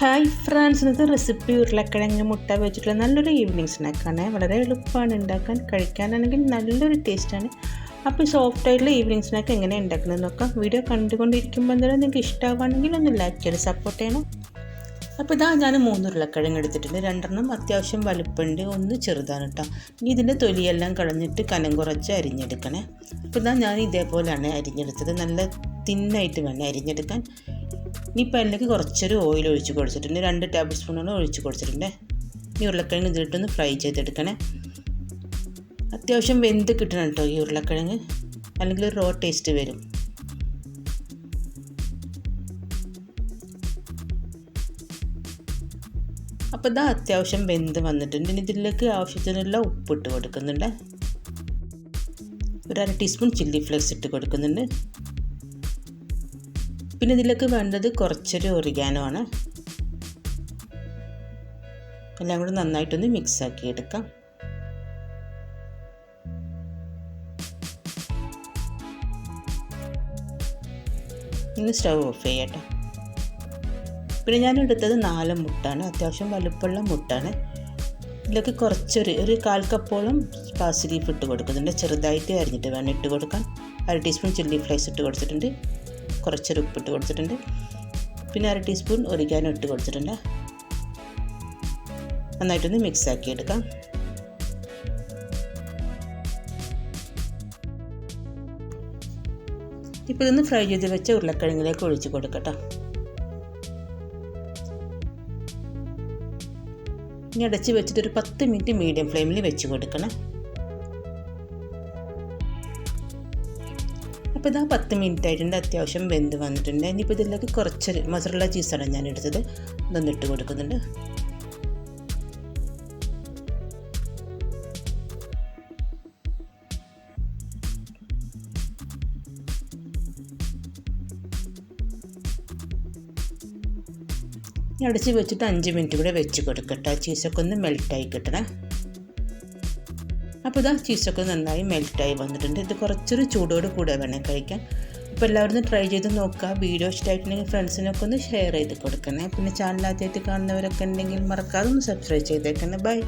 Hi friends ഇന്നത്തെ recipe ഉരുളക്കിഴങ്ങ് മുട്ട വെച്ചിട്ടുള്ള നല്ലൊരു ഈവനിങ് സ്നാക്കാണ് വളരെ എളുപ്പമാണ് ഉണ്ടാക്കാൻ കഴിക്കാനാണെങ്കിൽ നല്ലൊരു ടേസ്റ്റാണ് അപ്പോൾ സോഫ്റ്റ് ആയിട്ടുള്ള ഈവനിങ് സ്നാക്ക് എങ്ങനെ ഉണ്ടാക്കുന്നത് നോക്കാം. വീഡിയോ കണ്ടുകൊണ്ടിരിക്കുമ്പോൾ എന്തായാലും നിങ്ങൾക്ക് ഇഷ്ടമാണെങ്കിൽ ഒന്ന് ലൈക്ക് ചെയ്ത് സപ്പോർട്ട് ചെയ്യണം. അപ്പോൾ ഇതാ ഞാൻ മൂന്ന് ഉരുളക്കിഴങ്ങ് എടുത്തിട്ടുണ്ട്. രണ്ടെണ്ണം അത്യാവശ്യം വലുപ്പമുണ്ട് ഒന്ന് ചെറുതാണ് കേട്ടോ. ഇനി ഇതിന്റെ തൊലിയെല്ലാം കളഞ്ഞിട്ട് കനം കുറച്ച് അരിഞ്ഞെടുക്കണേ. അപ്പോൾ ഇതാ ഞാൻ ഇതേപോലെയാണ് അരിഞ്ഞെടുത്തത്. നല്ല തിന്നായിട്ട് വേണം അരിഞ്ഞെടുക്കാൻ. ഇനിയിപ്പോൾ അതിലേക്ക് കുറച്ചൊരു ഓയിൽ ഒഴിച്ച് കൊടുത്തിട്ടുണ്ട്. രണ്ട് ടേബിൾ സ്പൂണോളം ഒഴിച്ച് കൊടുത്തിട്ടുണ്ട്. ഈ ഉരുളക്കിഴങ്ങ് ഇതിലിട്ടൊന്ന് ഫ്രൈ ചെയ്തെടുക്കണേ. അത്യാവശ്യം വെന്ത് കിട്ടണം കേട്ടോ ഈ ഉരുളക്കിഴങ്ങ്. അല്ലെങ്കിൽ റോ ടേസ്റ്റ് വരും. അപ്പോൾ ഇതാ അത്യാവശ്യം വെന്ത് വന്നിട്ടുണ്ട്. ഇനി ഇതിലേക്ക് ആവശ്യത്തിനുള്ള ഉപ്പിട്ട് കൊടുക്കുന്നുണ്ട്. ഒരു അര ടീസ്പൂൺ ചില്ലി ഫ്ലേക്സ് ഇട്ട് കൊടുക്കുന്നുണ്ട്. പിന്നെ ഇതിലേക്ക് വേണ്ടത് കുറച്ചൊരു ഒറിഗാനോ ആണ്. എല്ലാം കൂടെ നന്നായിട്ടൊന്ന് മിക്സ് ആക്കി എടുക്കാം. ഇനി സ്റ്റൗ ഓഫ് ചെയ്യട്ടെ. പിന്നെ ഞാൻ എടുത്തത് നാല് മുട്ടാണ്. അത്യാവശ്യം വലുപ്പമുള്ള മുട്ടാണ്. ഇതിലേക്ക് കുറച്ചൊരു ഒരു കാൽ കപ്പോളം ലീഫ് ഇട്ട് കൊടുക്കുന്നുണ്ട്. ചെറുതായിട്ട് അരിഞ്ഞിട്ട് വേണം ഇട്ട് കൊടുക്കാൻ. അര ടീസ്പൂൺ ചില്ലി ഫ്ലേക്സ് ഇട്ട് കൊടുത്തിട്ടുണ്ട്. കുറച്ചൊരു ഉപ്പിട്ട് കൊടുത്തിട്ടുണ്ട്. പിന്നെ അര ടീസ്പൂൺ ഒരിക്കാനും ഇട്ട് കൊടുത്തിട്ടുണ്ട്. നന്നായിട്ടൊന്ന് മിക്സ് ആക്കി എടുക്കാം. ഇപ്പോൾ ഇതൊന്ന് ഫ്രൈ ചെയ്ത് വെച്ച ഉരുളക്കിഴങ്ങിലേക്ക് ഒഴിച്ച് കൊടുക്കട്ടോ. ഇനി അടച്ച് വെച്ചിട്ട് ഒരു പത്ത് മിനിറ്റ് മീഡിയം ഫ്ലെയിമിൽ വെച്ച് കൊടുക്കണം. അപ്പോൾ ഇതാ പത്ത് മിനിറ്റ് ആയിട്ടുണ്ട് അത്യാവശ്യം വെന്ത് വന്നിട്ടുണ്ട്. ഇനിയിപ്പോൾ ഇതിലേക്ക് കുറച്ചൊരു മസറുള്ള ചീസാണ് ഞാൻ എടുത്തത്. ഇതൊന്നിട്ട് കൊടുക്കുന്നുണ്ട്. അടച്ച് വെച്ചിട്ട് അഞ്ച് മിനിറ്റ് കൂടെ വെച്ച് കൊടുക്കട്ടെ. ചീസൊക്കെ ഒന്ന് മെൽറ്റായി കിട്ടണേ. അപ്പോൾ ഇതാ ചീസൊക്കെ നന്നായി മെൽറ്റായി വന്നിട്ടുണ്ട്. ഇത് കുറച്ചൊരു ചൂടോട് കൂടെ വേണേൽ കഴിക്കാൻ. അപ്പോൾ എല്ലാവരും ട്രൈ ചെയ്ത് നോക്കുക വീഡിയോ ഇഷ്ടമായിട്ടുണ്ടെങ്കിൽ ഫ്രണ്ട്സിനൊക്കെ ഒന്ന് ഷെയർ ചെയ്ത് കൊടുക്കണേ. പിന്നെ ചാനൽ ആദ്യമായിട്ട് കാണുന്നവരൊക്കെ ഉണ്ടെങ്കിൽ മറക്കാതെ ഒന്ന് സബ്സ്ക്രൈബ് ചെയ്തേക്കണേ. ബൈ